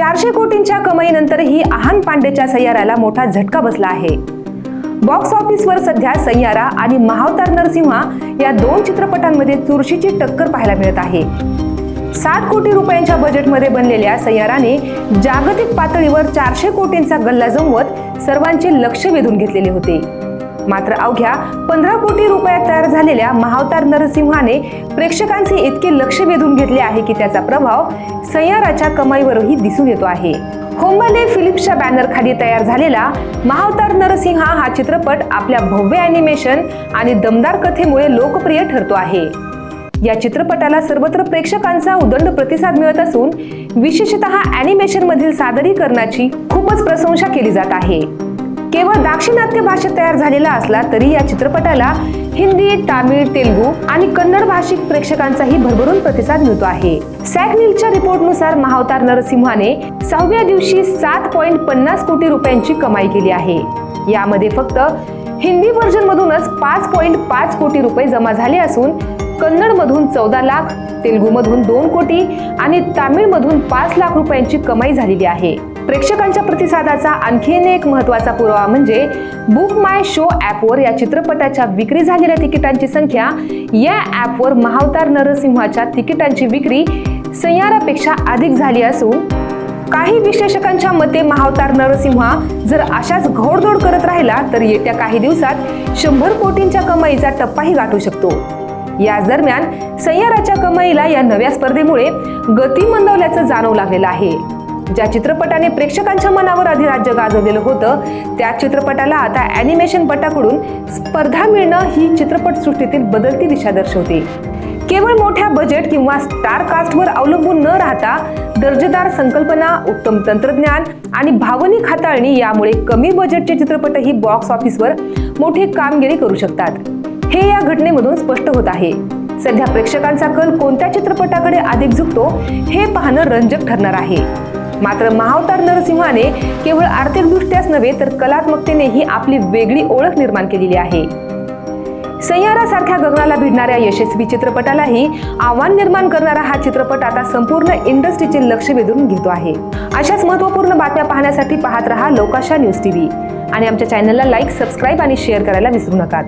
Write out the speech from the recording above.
चारशे कोटींच्या कमाईनंतरही आहान पांडेच्या सय्याराला मोठा झटका बसला आहे. बॉक्स ऑफिसवर सध्या सय्यारा आणि महावतार नरसिंहा या दोन चित्रपटांमध्ये चुरशीची टक्कर पाहायला मिळत आहे. साठ कोटी रुपयांच्या बजेटमध्ये बनलेल्या सय्याराने जागतिक पातळीवर चारशे कोटींचा गल्ला जमवत सर्वांचे लक्ष वेधून घेतलेले होते. मात्र अवघ्या पंधरा कोटी रुपयात तयार झालेल्या महावतार नरसिंहाने प्रेक्षकांचे इतके लक्ष वेधून घेतले आहे की त्याचा प्रभाव सय्याराच्या कमाईवरही दिसून येतो आहे. होंबाले फिलिप्सच्या बॅनरखाली तयार झालेला महावतार नरसिंहा हा चित्रपट आपल्या भव्य अॅनिमेशन आणि दमदार कथेमुळे लोकप्रिय ठरतो आहे. या चित्रपटाला सर्वत्र प्रेक्षकांचा उदंड प्रतिसाद मिळत असून विशेषतः अॅनिमेशन मधील सादरीकरणाची खूपच प्रशंसा केली जात आहे. केवळ दाक्षिणात्य भाषेत तयार झालेला असला तरी या चित्रपटाला हिंदी तामिळ तेलुगू आणि कन्नड भाषिक प्रेक्षकांचाही भरभरून प्रतिसाद मिळतो आहे. सॅकनिलच्या रिपोर्टनुसार महावतार नरसिंहाने सहाव्या दिवशी सात पॉईंट पन्नास कोटी रुपयांची कमाई केली आहे. यामध्ये फक्त हिंदी व्हर्जन मधूनच पाच पॉईंट पाच कोटी रुपये जमा झाले असून कन्नड मधून चौदा लाख तेलुगू मधून दोन कोटी आणि तामिळ मधून पाच लाख रुपयांची कमाई झालेली आहे. प्रेक्षकांच्या प्रतिसादाचा आणखीन एक महत्त्वाचा पुरावा म्हणजे बुक माय शो ॲपवर या चित्रपटाच्या विक्री झालेल्या तिकिटांची संख्या. या ॲपवर महावतार नरसिंहाच्या तिकिटांची विक्री सय्यारापेक्षा अधिक झाली असून काही विश्लेषकांच्या मते महावतार नरसिंहा जर अशाच घोडदोड करत राहिला तर येत्या काही दिवसात शंभर कोटींच्या कमाईचा टप्पाही गाठू शकतो. याच दरम्यान सय्याराच्या कमाईला या नव्या स्पर्धेमुळे गती मंदवल्याचं जाणवू लागलेलं आहे. ज्या चित्रपटाने प्रेक्षकांच्या मनावर अधिराज्य गाजवलेलं होतं त्या चित्रपटाला आता अॅनिमेशन पटाकडून स्पर्धा मिळणं ही चित्रपटसृष्टीतील बदलती दिशा दर्शवते. केवळ मोठ्या बजेट किंवा स्टार कास्टवर अवलंबून न राहता दर्जेदार संकल्पना उत्तम तंत्रज्ञान आणि भावनिक हाताळणी यामुळे कमी बजेटचे चित्रपटही बॉक्स ऑफिसवर मोठी कामगिरी करू शकतात. हे या घटनेमधून स्पष्ट होत आहे. सध्या प्रेक्षकांचा कल कोणत्या चित्रपटाकडे अधिक झुकतो हे पाहणं रंजक ठरणार आहे. मात्र महावतार नरसिंहाने केवळ आर्थिकदृष्ट्याच नव्हे तर कलात्मकतेनेही आपली वेगळी ओळख निर्माण केलेली आहे. सय्यारासारख्या गगनाला भिडणाऱ्या यशस्वी चित्रपटालाही आव्हान निर्माण करणारा हा चित्रपट आता संपूर्ण इंडस्ट्रीचे लक्ष वेधून घेतो आहे. अशाच महत्त्वपूर्ण बातम्या पाहण्यासाठी पाहत रहा लोकाशा न्यूज टीव्ही. आणि आमच्या चॅनलला लाईक सबस्क्राईब आणि शेअर करायला विसरू नका.